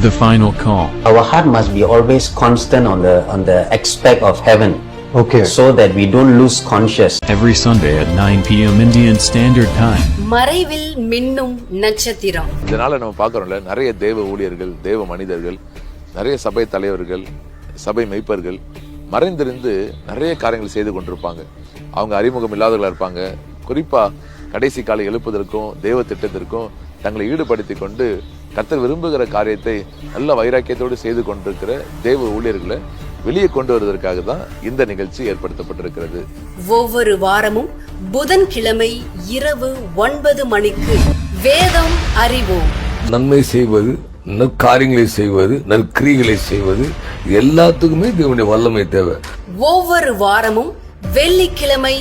The final call. Our heart must be always constant on the on the aspect of heaven, Okay. so that we don't lose conscious. Every Sunday at 9 p.m. Indian Standard Time. மறைவில் மின்னும் நட்சத்திரம் இதனால நம்ம பார்க்குறோம்ல நிறைய தேவ ஊழியர்கள் தேவ மனிதர்கள் நிறைய சபை தலைவர்கள் சபை மெய்ப்பர்கள் மறைந்திருந்து நிறைய காரியங்கள் செய்து கொண்டிருப்பாங்க அவங்க அறிமுகம் இல்லாதவர்களாக இருப்பாங்க குறிப்பா கடைசி காலை எழுப்புதற்கும் தேவ திட்டத்திற்கும் தங்களை ஈடுபடுத்தி கொண்டு கர்த்தர் விரும்புகிற காரியத்தை நல்ல வைராக்கியத்தோடு செய்து கொண்டிருக்கிற தேவ ஊழியர்களை வெளியே கொண்டு வருவதற்காக தான் இந்த நிகழ்ச்சி ஏற்படுத்தப்பட்டிருக்கிறது. ஒவ்வொரு வாரமும் புதன்கிழமை இரவு ஒன்பது மணிக்கு வேதம் அறிவோம். நன்மை செய்வது நற்காரியங்களை செய்வது நற்கிரிகளை செய்வது எல்லாத்துக்குமே தேவனுடைய வல்லமை தேவை. ஒவ்வொரு வாரமும் வெள்ளிக்கிழமை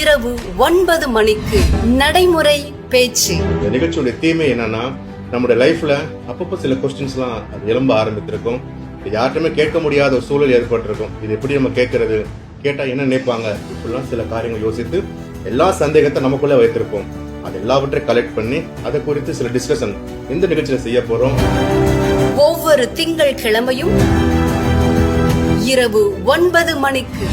இரவு ஒன்பது மணிக்கு நடைமுறை பேச்சு. இந்த நிகழ்ச்சியோட தீமை என்னன்னா நம்முடைய லைஃப்ல அப்பப்போ சில கொஸ்டின்ஸ்லாம் அது எழும்ப ஆரம்பித்திருக்கும். இது யார்ட்டுமே கேட்க முடியாத ஒரு சூழல் ஏற்பட்டிருக்கும். இது எப்படி நம்ம கேட்கறது? கேட்டால் என்ன நினைப்பாங்க? இப்படிலாம் சில காரியங்கள் யோசித்து எல்லா சந்தேகத்தை நமக்குள்ளே வைத்திருப்போம். அது எல்லாவற்றையும் கலெக்ட் பண்ணி அதை குறித்து சில டிஸ்கஷன் இந்த நிகழ்ச்சியில் செய்ய போறோம். ஒவ்வொரு திங்கள் கிழமையும் இரவு ஒன்பது மணிக்கு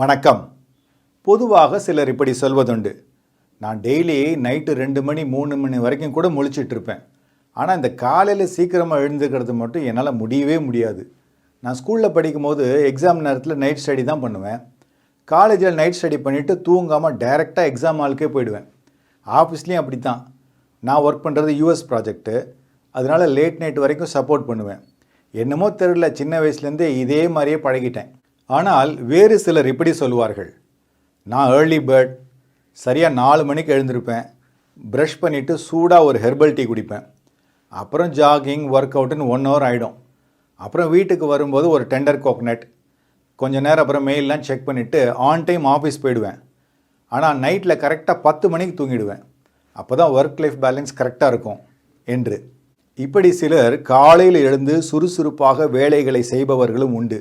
வணக்கம். பொதுவாக சிலர் இப்படி சொல்வதுண்டு. நான் டெய்லி நைட்டு ரெண்டு மணி மூணு மணி வரைக்கும் கூட முழிச்சிட்டு இருப்பேன். ஆனால் இந்த காலையில் சீக்கிரமாக எழுந்துக்கிறது மட்டும் என்னால் முடியவே முடியாது. நான் ஸ்கூலில் படிக்கும்போது எக்ஸாம் நேரத்தில் நைட் ஸ்டடி தான் பண்ணுவேன். காலேஜில் நைட் ஸ்டடி பண்ணிவிட்டு தூங்காமல் டைரெக்டாக எக்ஸாம் ஹாலுக்கே போயிடுவேன். ஆஃபீஸ்லேயும் அப்படி தான் நான் ஒர்க் பண்ணுறது யூஎஸ் ப்ராஜெக்ட்டு அதனால் லேட் நைட் வரைக்கும் சப்போர்ட் பண்ணுவேன். என்னமோ தெரியல சின்ன வயசுலேருந்தே இதே மாதிரியே பழகிட்டேன். ஆனால் வேறு சிலர் இப்படி சொல்லுவார்கள். நான் ஏர்லி பேர்ட் சரியாக நாலு மணிக்கு எழுந்திருப்பேன். ப்ரஷ் பண்ணிவிட்டு சூடாக ஒரு ஹெர்பல் டீ குடிப்பேன். அப்புறம் ஜாகிங் ஒர்க் அவுட்டுன்னு ஒன் ஹவர் ஆகிடும் அப்புறம் வீட்டுக்கு வரும்போது ஒரு டெண்டர் கோகனட் கொஞ்ச நேரம் அப்புறம் மெயிலெலாம் செக் பண்ணிவிட்டு ஆன் டைம் ஆஃபீஸ் போயிடுவேன். ஆனால் நைட்டில் கரெக்டாக பத்து மணிக்கு தூங்கிடுவேன். அப்போ தான் ஒர்க் லைஃப் பேலன்ஸ் கரெக்டாக இருக்கும் என்று. இப்படி சிலர் காலையில் எழுந்து சுறுசுறுப்பாக வேலைகளை செய்பவர்களும் உண்டு.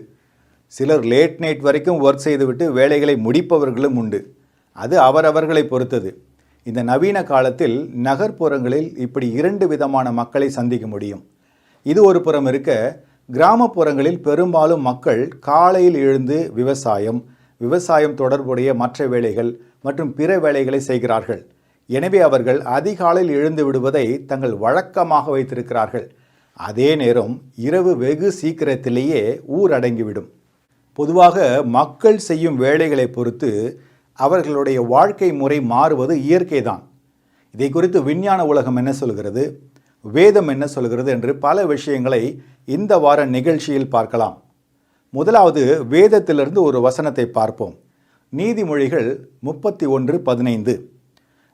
சிலர் லேட் நைட் வரைக்கும் ஒர்க் செய்துவிட்டு வேலைகளை முடிப்பவர்களும் உண்டு. அது அவரவர்களை பொறுத்தது. இந்த நவீன காலத்தில் நகர்ப்புறங்களில் இப்படி இரண்டு விதமான மக்களை சந்திக்க முடியும். இது ஒரு புறம் இருக்க கிராமப்புறங்களில் பெரும்பாலும் மக்கள் காலையில் எழுந்து விவசாயம் விவசாயம் தொடர்புடைய மற்ற வேலைகள் மற்றும் பிற வேலைகளை செய்கிறார்கள். எனவே அவர்கள் அதிகாலையில் எழுந்து விடுவதை தங்கள் வழக்கமாக வைத்திருக்கிறார்கள். அதே நேரம் இரவு வெகு சீக்கிரத்திலேயே ஊரடங்கிவிடும் பொதுவாக மக்கள் செய்யும் வேலைகளை பொறுத்து அவர்களுடைய வாழ்க்கை முறை மாறுவது இயற்கைதான். இதை குறித்து விஞ்ஞான உலகம் என்ன சொல்கிறது? வேதம் என்ன சொல்கிறது என்று பல விஷயங்களை இந்த வார நிகழ்ச்சியில் பார்க்கலாம். முதலாவது வேதத்திலிருந்து ஒரு வசனத்தை பார்ப்போம். நீதிமொழிகள் முப்பத்தி ஒன்று பதினைந்து.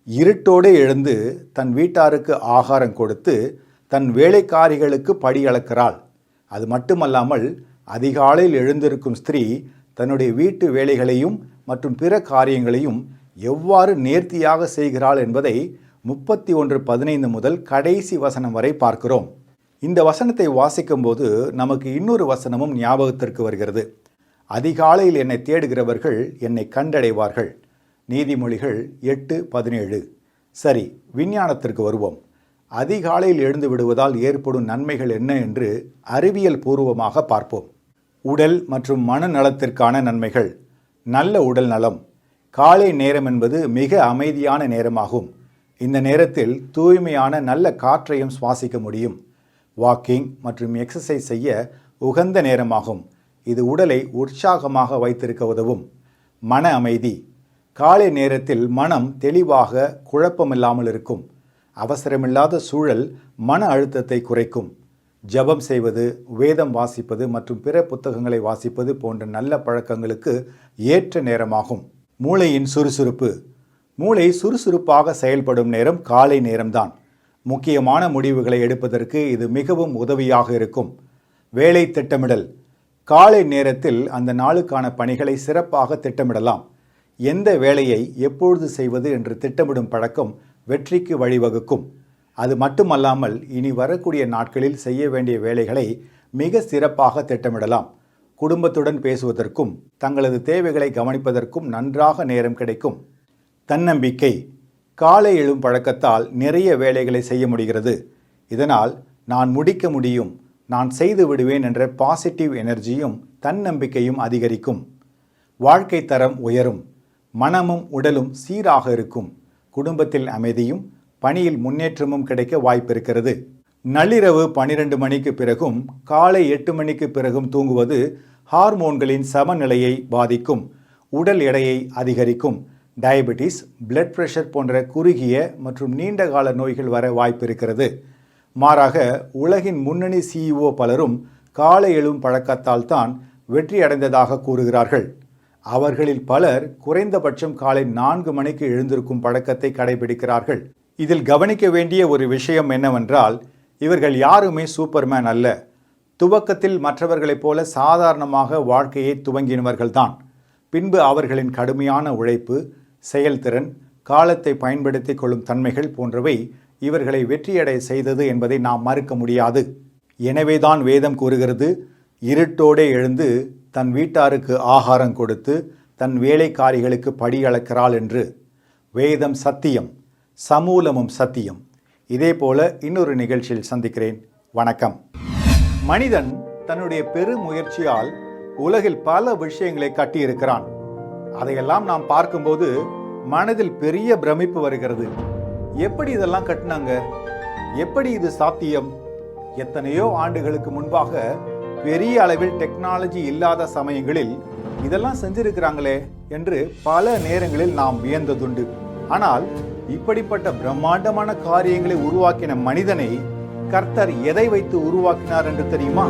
இருட்டோடு எழுந்து தன் வீட்டாருக்கு ஆகாரம் கொடுத்து தன் வேலைக்காரிகளுக்கு படி அளக்கிறாள். அது மட்டுமல்லாமல் அதிகாலையில் எழுந்திருக்கும் ஸ்திரீ தன்னுடைய வீட்டு வேலைகளையும் மற்றும் பிற காரியங்களையும் எவ்வாறு நேர்த்தியாக செய்கிறாள் என்பதை முப்பத்தி ஒன்று பதினைந்து முதல் கடைசி வசனம் வரை பார்க்கிறோம். இந்த வசனத்தை வாசிக்கும்போது நமக்கு இன்னொரு வசனமும் ஞாபகத்திற்கு வருகிறது. அதிகாலையில் என்னை தேடுகிறவர்கள் என்னை கண்டடைவார்கள். நீதிமொழிகள் எட்டு பதினேழு. சரி விஞ்ஞானத்திற்கு வருவோம். அதிகாலையில் எழுந்து விடுவதால் ஏற்படும் நன்மைகள் என்ன என்று அறிவியல் பூர்வமாக பார்ப்போம். உடல் மற்றும் மனநலத்திற்கான நன்மைகள். நல்ல உடல் நலம். காலை நேரம் என்பது மிக அமைதியான நேரமாகும். இந்த நேரத்தில் தூய்மையான நல்ல காற்றையும் சுவாசிக்க முடியும். வாக்கிங் மற்றும் எக்ஸசைஸ் செய்ய உகந்த நேரமாகும். இது உடலை உற்சாகமாக வைத்திருக்க உதவும். மன அமைதி. காலை நேரத்தில் மனம் தெளிவாக குழப்பமில்லாமல் இருக்கும். அவசரமில்லாத சூழல் மன அழுத்தத்தை குறைக்கும். ஜெபம் செய்வது வேதம் வாசிப்பது மற்றும் பிற புத்தகங்களை வாசிப்பது போன்ற நல்ல பழக்கங்களுக்கு ஏற்ற நேரமாகும். மூளையின் சுறுசுறுப்பு. மூளை சுறுசுறுப்பாக செயல்படும் நேரம் காலை நேரம்தான். முக்கியமான முடிவுகளை எடுப்பதற்கு இது மிகவும் உதவியாக இருக்கும். வேலை திட்டமிடல். காலை நேரத்தில் அந்த நாளுக்கான பணிகளை சிறப்பாக திட்டமிடலாம். எந்த வேலையை எப்பொழுது செய்வது என்று திட்டமிடும் பழக்கம் வெற்றிக்கு வழிவகுக்கும். அது மட்டுமல்லாமல் இனி வரக்கூடிய நாட்களில் செய்ய வேண்டிய வேலைகளை மிக சிறப்பாக திட்டமிடலாம். குடும்பத்துடன் பேசுவதற்கும் தங்களது தேவைகளை கவனிப்பதற்கும் நன்றாக நேரம் கிடைக்கும். தன்னம்பிக்கை. காலை எழும் பழக்கத்தால் நிறைய வேலைகளை செய்ய முடிகிறது. இதனால் நான் முடிக்க முடியும் நான் செய்து விடுவேன் என்ற பாசிட்டிவ் எனர்ஜியும் தன்னம்பிக்கையும் அதிகரிக்கும். வாழ்க்கை தரம் உயரும். மனமும் உடலும் சீராக இருக்கும். குடும்பத்தில் அமைதியும் பணியில் முன்னேற்றமும் கிடைக்க வாய்ப்பிருக்கிறது. நள்ளிரவு பனிரெண்டு மணிக்கு பிறகும் காலை எட்டு மணிக்கு பிறகும் தூங்குவது ஹார்மோன்களின் சமநிலையை பாதிக்கும் உடல் எடையை அதிகரிக்கும். டயபெட்டிஸ் பிளட் பிரஷர் போன்ற குறுகிய மற்றும் நீண்ட கால நோய்கள் வர வாய்ப்பிருக்கிறது. மாறாக உலகின் முன்னணி சிஇஓ பலரும் காலை எழும் பழக்கத்தால் தான் வெற்றி அடைந்ததாக கூறுகிறார்கள். அவர்களில் பலர் குறைந்தபட்சம் காலை நான்கு மணிக்கு எழுந்திருக்கும் பழக்கத்தை கடைபிடிக்கிறார்கள். இதில் கவனிக்க வேண்டிய ஒரு விஷயம் என்னவென்றால் இவர்கள் யாருமே சூப்பர்மேன் அல்ல. துவக்கத்தில் மற்றவர்களைப் போல சாதாரணமாக வாழ்க்கையை துவங்கினவர்கள்தான் பின்பு அவர்களின் கடுமையான உழைப்பு செயல்திறன் காலத்தை பயன்படுத்திக் கொள்ளும் தன்மைகள் போன்றவை இவர்களை வெற்றியடை செய்தது என்பதை நாம் மறுக்க முடியாது. எனவேதான் வேதம் கூறுகிறது இருட்டோடே எழுந்து தன் வீட்டாருக்கு ஆகாரம் கொடுத்து தன் வேலைக்காரிகளுக்கு படி அளக்கிறாள் என்று. வேதம் சத்தியம். சமூலமும் சத்தியம். இதே போல இன்னொரு நிகழ்ச்சியில் சந்திக்கிறேன். வணக்கம். மனிதன் தன்னுடைய பெருமுயற்சியால் உலகில் பல விஷயங்களை கட்டியிருக்கிறான். அதையெல்லாம் நாம் பார்க்கும்போது மனதில் பெரிய பிரமிப்பு வருகிறது. எப்படி இதெல்லாம் கட்டினாங்க? எப்படி இது சாத்தியம்? எத்தனையோ ஆண்டுகளுக்கு முன்பாக பெரிய அளவில் டெக்னாலஜி இல்லாத சமயங்களில் இதெல்லாம் செஞ்சிருக்கிறாங்களே என்று பல நேரங்களில் நாம் வியந்ததுண்டு. ஆனால் இப்படிப்பட்ட பிரம்மாண்டமான காரியங்களை உருவாக்கின மனிதனை கர்த்தர் எதை வைத்து உருவாக்கினார் என்று தெரியுமா?